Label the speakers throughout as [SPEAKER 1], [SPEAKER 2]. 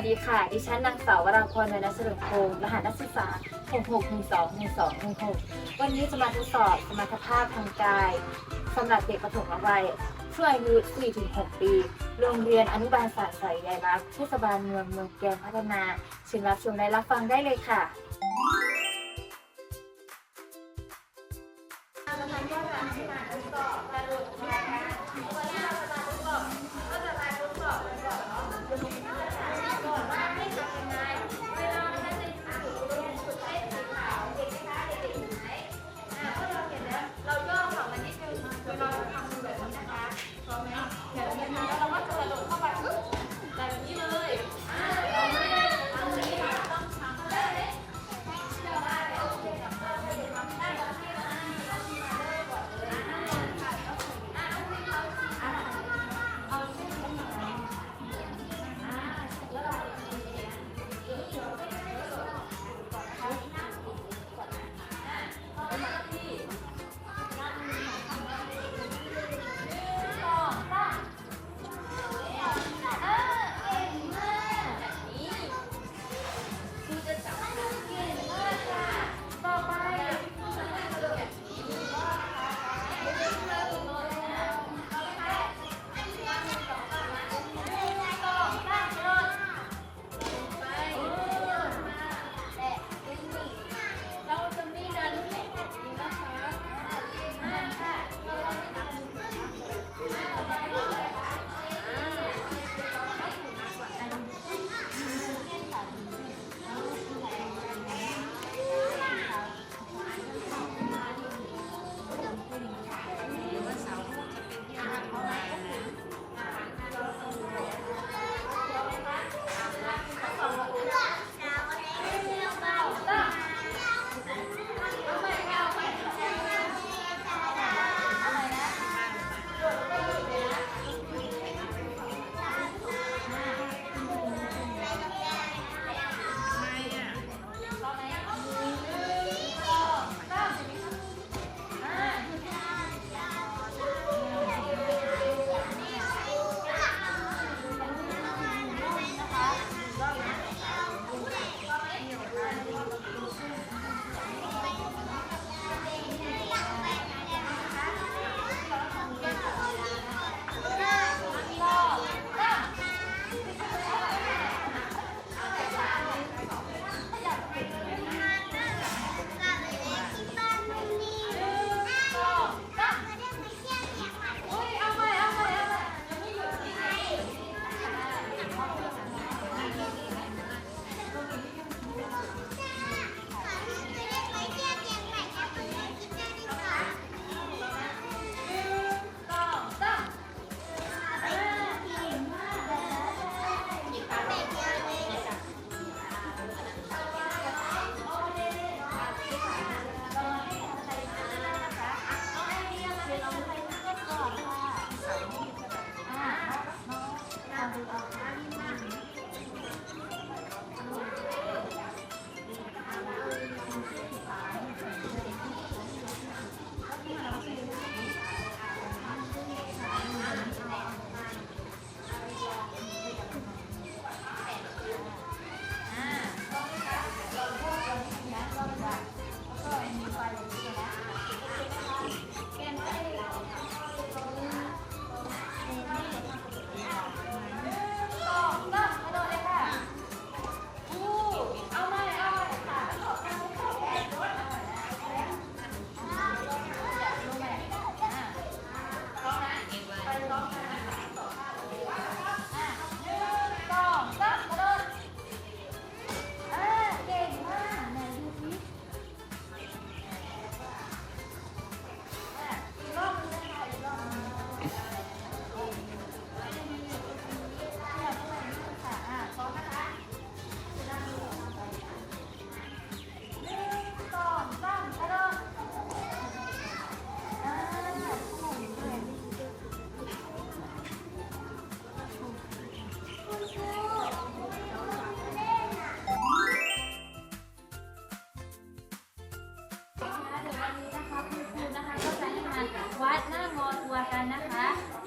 [SPEAKER 1] วัสดีค่ะ ดิฉันนางสาววราพรวรรณเฉลิมพงศ์รหัสนักศึกษา 66121216 วันนี้จะมาทดสอบสมรรถภาพทางกายสำหรับเด็กประถมวัยช่วงอายุ 4-6 ปี โรงเรียนอนุบาลสารใสยายรักเทศบาลเมืองเมืองแกงพัฒนาเชิญรับชมและรับฟังได้เลยค่ะ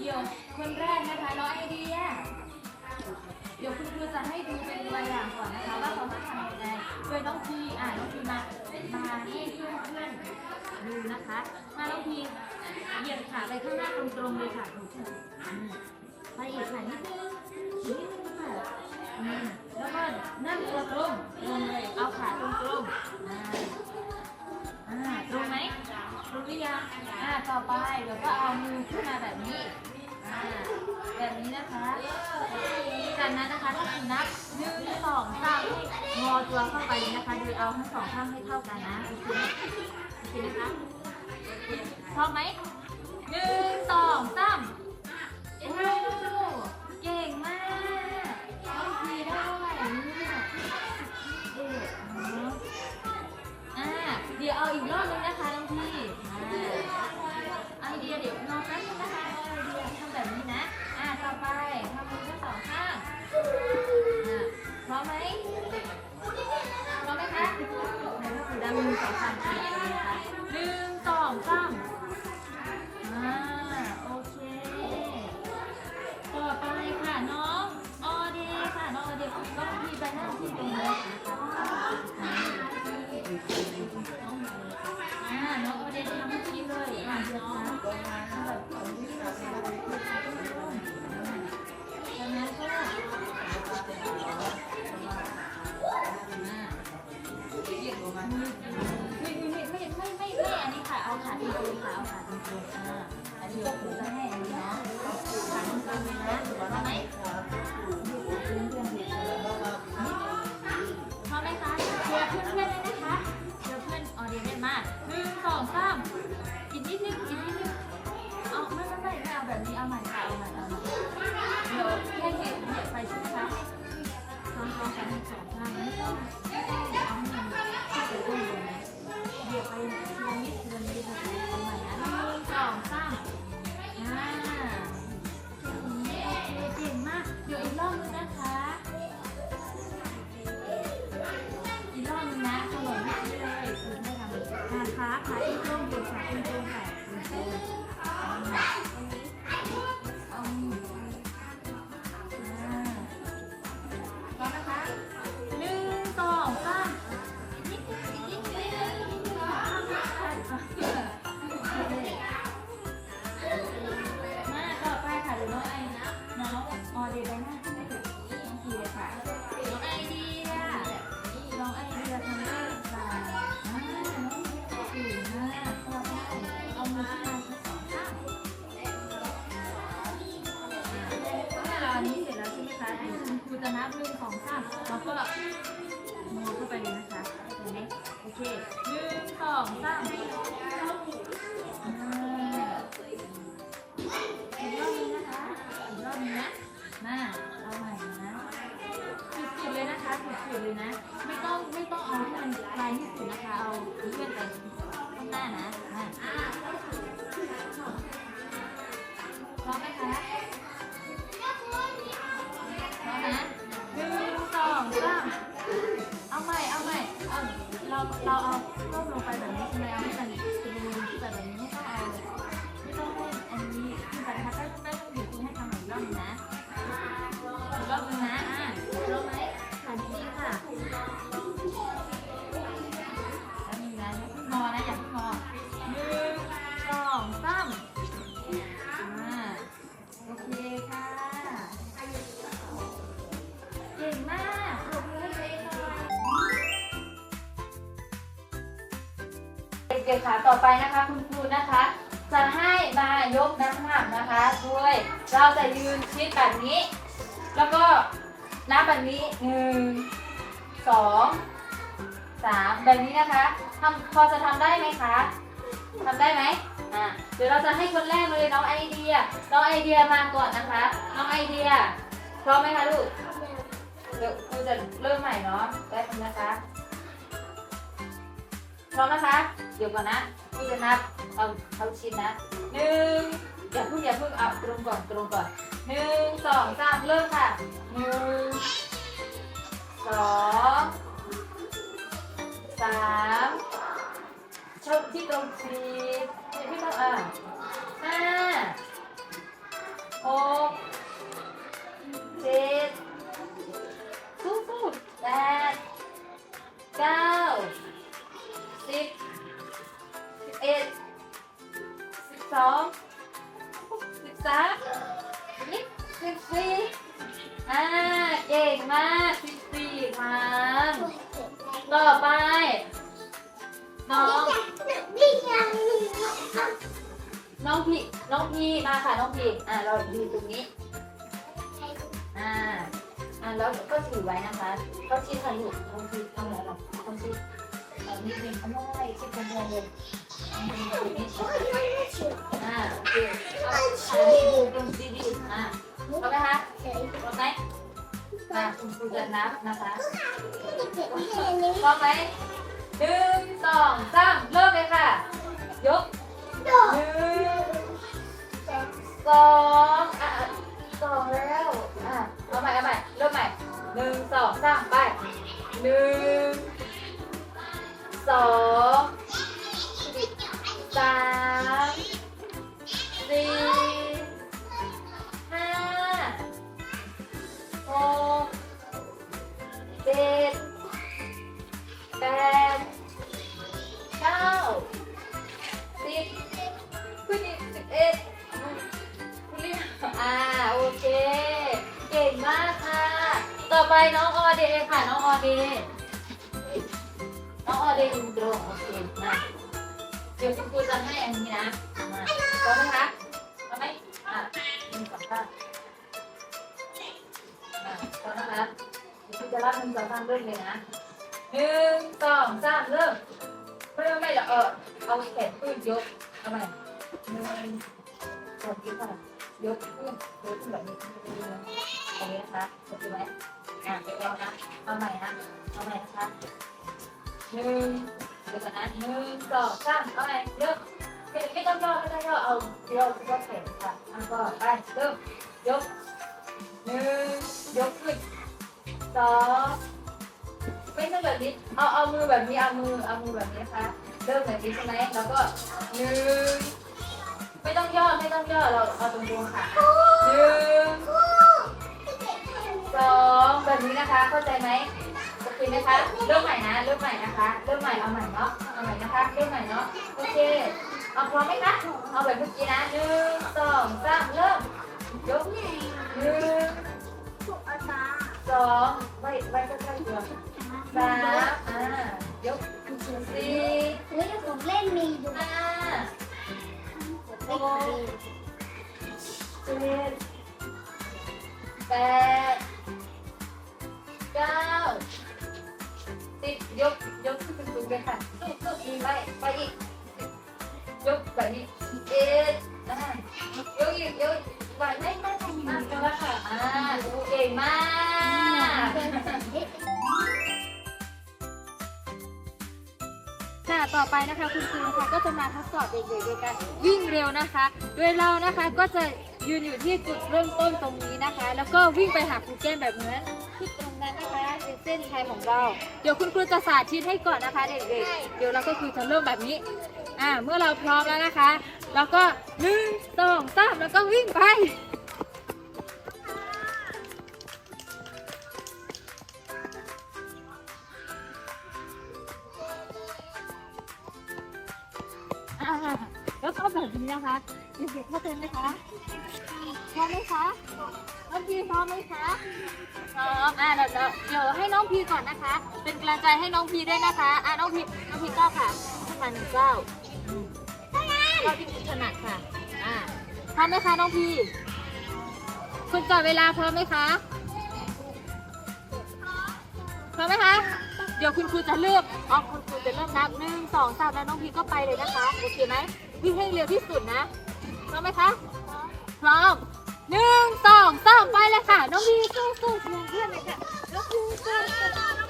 [SPEAKER 2] เดี๋ยวคนแรกนะคะน้องไอเดีย เดี๋ยวคุณครูจะให้ดูเป็นตัวอย่างก่อนนะคะว่าเขามาทำยังไงโดยน้องพีอ่าน้องพีมามาให้เพื่อนเพื่อน
[SPEAKER 1] ดูนะคะมาน้องพีเหยียดขาไปข้างหน้าตรงๆเลยค่ะถูกไปอีกค่ะนิดนึงนิดนึงค่ะแล้วก็นั่งตัวตรงลงเลยเอาขาตรงๆอ่าอ่าตรงไหมตรงหรือยังอ่าต่อไปเดี๋วก็เอามือขึ้นมาแบบนี้ แบบนี้นะคะจากนั้นนะคะก็คือนับหนึ่งสองสามงอตัวเข้าไปนะคะโดยเอาทั้งสองข้างให้เท่ากันนะโอเคไหมโอเคนะคะพอบไหมหนึ่งสองสามโอ้เก่งมาก เอาขาตรงๆค่ะเอาขาตรงๆอ่าอันนี้ก็คือจะให้อันนี้เนาะขาตรงๆเลยนะพร้อมไหมพร้อมไหมคะเชียร์เพื่อนๆเลยนะคะเชียร์เพื่อนออเดียได้มากหนึ่งสองสาม เลยนะ ไม่ต้องไม่ต้องเอาให้มันไกลที่สุดนะคะ เอาเลื่อนไปข้างหน้านะพร้อมไหมคะพร้อมนะหนึ่งสองสามเอาใหม่เอาใหม่เอาเราเราเอาก้มลงไปแบบนี้ใช่ไหมเอาให้มัน กๆค่ะต่อ
[SPEAKER 2] ไปนะคะ คุณครูนะคะ จะให้มายกน้ำหนักนะคะด้วยเราจะยืนชิดแบบนี้ แล้วก็นับแบบนี้หนึ่งสองสามแบบนี้นะคะทำพอจะทำได้ไหมคะทำได้ไหมอะเดี๋ยวเราจะให้คนแรกเลยน้องไอเดียน้องไอเดียมาก่อนนะคะ น้องไอเดียพร้อมไหมคะลูกเดี๋ยวครูจะเริ่มใหม่เนาะได้คำนะคะ พร้อมนะคะ เดี๋ยวก่อนนะพี่จะนับเอาเขาชิดนะหนึ่งอย่าเพิ่งอย่าเพิ่งเอาตรงก่อนตรงก่อนหนึ่งสองสามเริ่มค่ะหนึ่งสองสามชกที่ตรงชีดที่ต้องอะห้าหก พร้อมไหมหนึ่งสองสามเริ่มเลยค่ะ ยกหนึ่งสองอะสองแล้วอะเอาใหม่เอาใหม่เริ่มใหม่หนึ่งสองสามไปหนึ่งสองสามสี่ห้าหกเจ็ด แปดเก้าสิบคุณหญิงสิบเอ็ดคุณลิอ่าโอเค เก่งมากค่ะ ต่อไปน้องออเดย์ค่ะ น้องออเดย์น้องออเดย์ยืนตรงโอเคมาเดี๋ยวคุณครูจะให้อันนี้นะมาพร้อมไหมคะพร้อมไหมอะหนึ่งสองสามอะพร้อมนะคะเดี๋ยวคุณจะรับหนึ่งสองสามเริ่มเลยนะ หนึ่งสองสามเริ่มไม่ไม่ไม่เดี๋ยวเออเอาแขนขึ้นยกทำไมหนึ่งสองค่ะยกขึ้นยกขึ้นแบบนี้ตรงนี้นะคะโอเคไหมอะเดี๋ยวเรานะเอาใหม่นะเอาใหม่นะคะหนึ่งเดี๋ยวก่อนนะหนึ่งสองสามเอาใหม่เริ่มไม่ไม่ต้องย่อไม่ต้องย่อเอาเดียวเฉพาะแขนค่ะอะก็ไปเริ่มยกหนึ่งยกขึ้นสอง ไม่ใช่แบบนี้ เอาเอามือแบบนี้ เอามือ เอามือแบบนี้นะคะ เริ่มแบบนี้ใช่ไหมแล้วก็หนึ่งไม่ต้องย่อ ไม่ต้องย่อ เราเอาตรงๆค่ะหนึ่งสองแบบนี้นะคะ เข้าใจไหมโอเคไหมคะ เริ่มใหม่นะ เริ่มใหม่นะคะ เริ่มใหม่ เอาใหม่เนาะ เอาใหม่นะคะ เริ่มใหม่เนาะ โอเค เอาพร้อมไหมคะ เอาแบบเมื่อกี้นะหนึ่งสองสามเริ่ม ยกหนึ่งสองไว้ไว้ใกล้ๆตัว สามอ่ายกสี่
[SPEAKER 3] เฮ้ยผมเล่นมีอยู่
[SPEAKER 2] ห้า
[SPEAKER 3] เล่นมี
[SPEAKER 2] เจ็ดแปดเก้าสิบยกยกขึ้นสูงๆเลยค่ะสู้สู้อีกไปไปอีก ยกแบบนี้เอ็ดอ่ายกอีกยกไหวไหมไม่ไม่ไม่มาแล้วค่ะอ่าเก่งมาก
[SPEAKER 1] ค่ะต่อไปนะคะคุณครูนะคะก็จะมาทดสอบเด็กๆโดยการวิ่งเร็วนะคะ โดยเรานะคะก็จะยืนอยู่ที่จุดเริ่มต้นตรงนี้นะคะ แล้วก็วิ่งไปหาครูแก้มแบบเหมือนที่ตรงนั้นนะคะเป็นเส้นชัยของเรา เดี๋ยวคุณครูจะสาธิตให้ก่อนนะคะเด็กๆ เดี๋ยวเราก็คือจะเริ่มแบบนี้อ่าเมื่อเราพร้อมแล้วนะคะแล้วก็หนึ่งสองสามแล้วก็วิ่งไป ใจให้น้องพีด้วยนะคะอ่าน้องพีน้องพีก้าวค่ะขึ้นมาหนึ่งเก้าก้าวที่คุณถนัดค่ะอ่าพร้อมไหมคะน้องพีคุณจับเวลาพร้อมไหมคะพร้อมไหมคะเดี๋ยวคุณครูจะเริ่มอ๋อคุณครูจะเริ่มนับหนึ่งสองสามแล้วน้องพีก็ไปเลยนะคะโอเคไหมวิ่งให้เร็วที่สุดนะพร้อมไหมคะพร้อมหนึ่งสองสามไปเลยค่ะ น้องพีสู้สู้เชียร์เพื่อนเลยค่ะน้องพีสู้สู้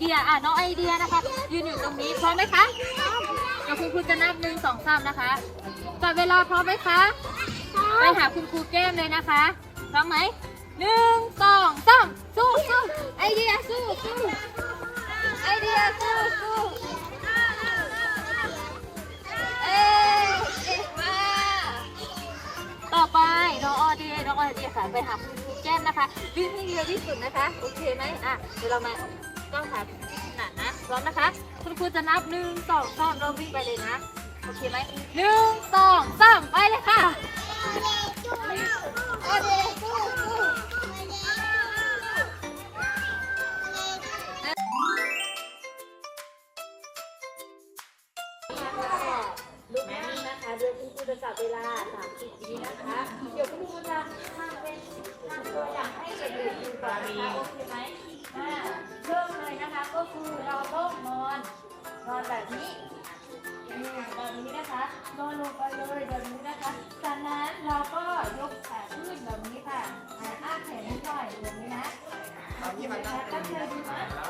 [SPEAKER 1] เดี
[SPEAKER 3] ย
[SPEAKER 1] อะน้องไอเดียนะคะ ยืนอยู่ตรงนี้พร้อมไหมคะเดี๋ยวคุณครูจะนับหนึ่งสองสามนะคะจับเวลาพร้อมไหมคะไปหาคุณครูแก้มเลยนะคะพร้อมไหมหนึ่งสองสามสู้สู้ไอเดียสู้สู้ไอเดียสู้สู้เอ้ยเก่งมากต่อไปน้องออเดียน้องออเดียค่ะไปหาคุณครูแก้มนะคะวิ่งให้เร็วที่สุดนะคะโอเคไหมอะเดี๋ยวเรามา ก็ครับหนานะพร้อมนะคะ คุณครูจะนับหนึ่งสองสามเราวิ่งไปเลยนะ โอเคไหมหนึ่งสองสามไปเลยค่ะ
[SPEAKER 4] โอเค
[SPEAKER 1] पता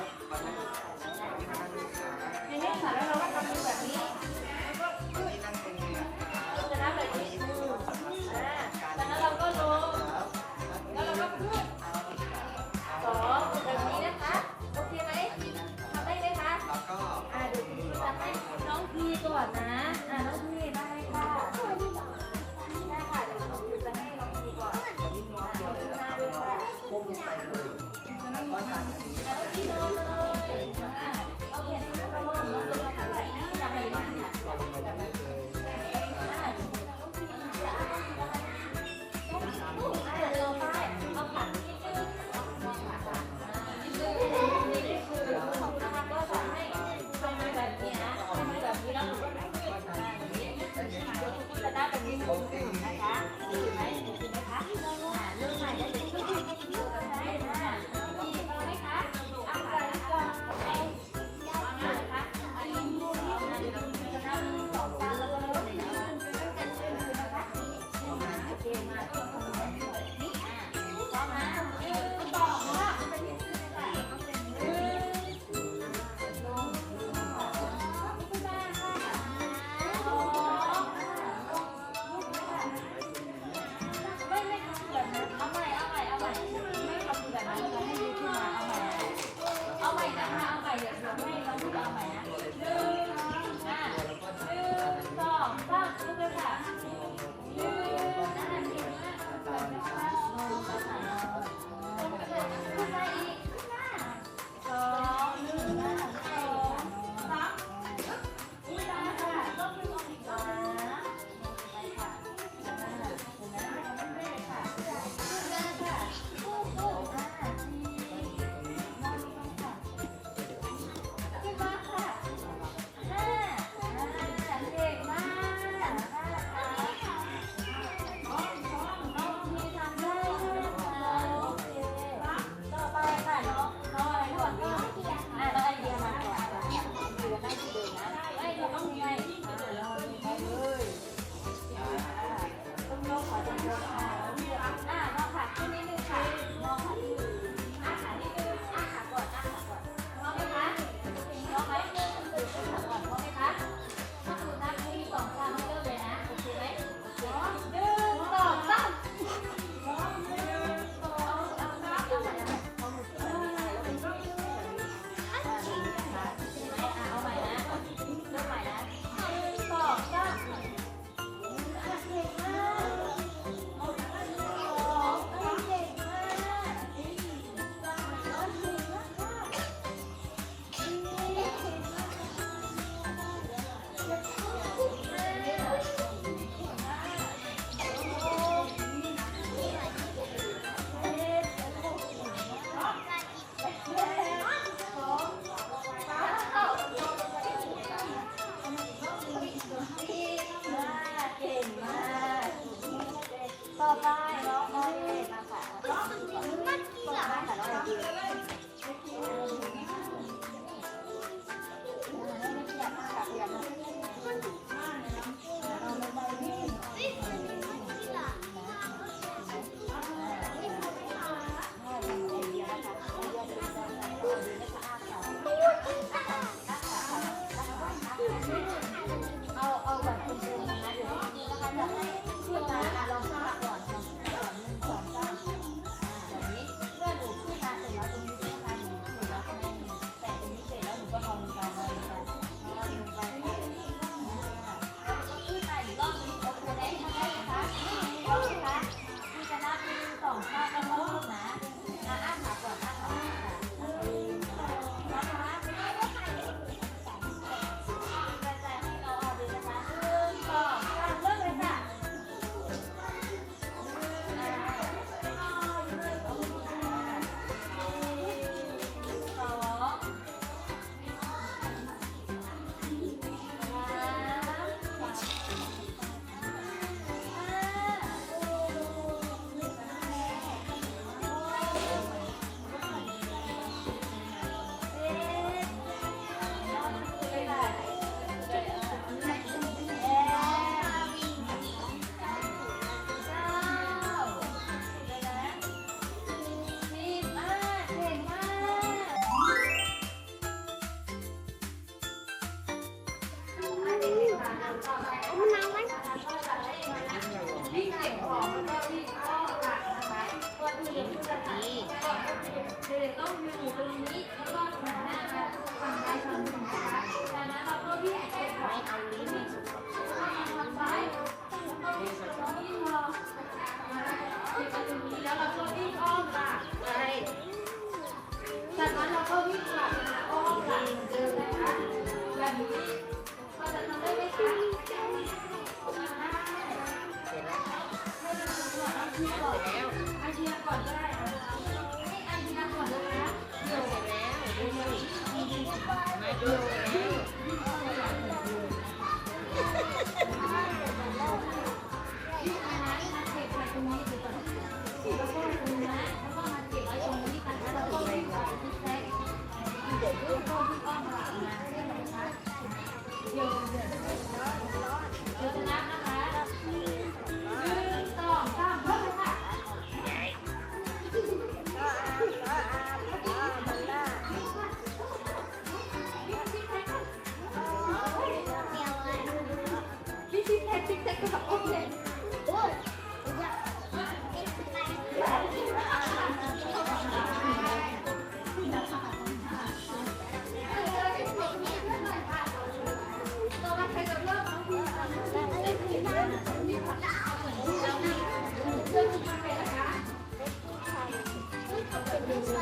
[SPEAKER 1] Thank you.